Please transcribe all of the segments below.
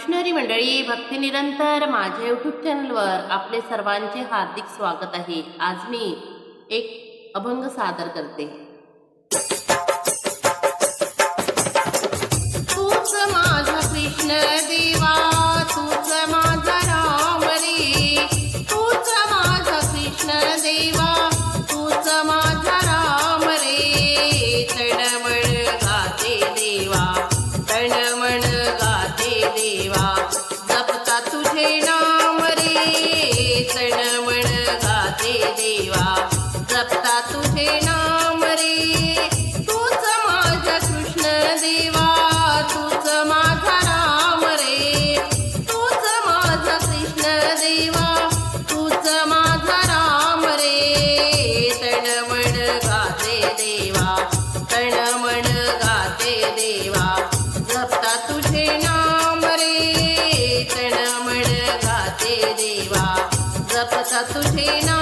Missionary मंडळी भक्ती निरंतर माझ्या यूट्यूब चॅनलवर आपले सर्वांचे हार्दिक स्वागत आहे. आज मी एक अभंग सादर करते. देवा जपता तुझे ना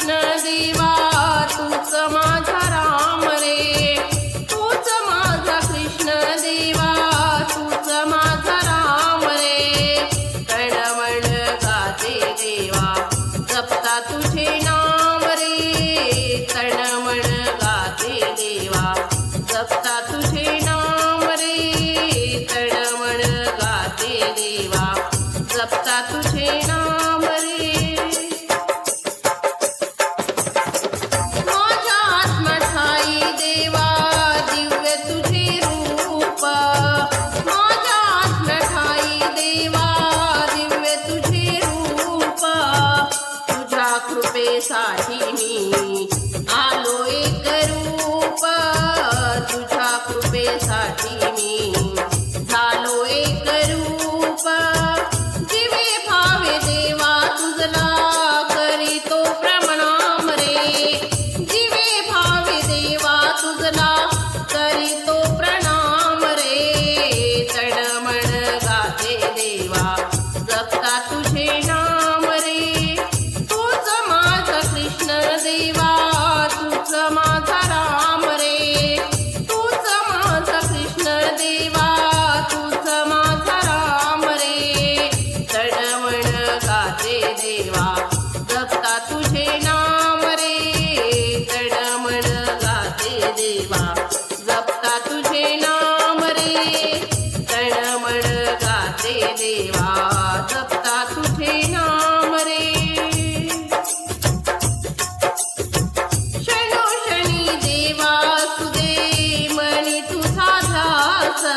कृष्ण देवा तूच माझा रे देवा जपता तुझे नाम रे. शनो शनी देवा सुदे मनी तुझा धासा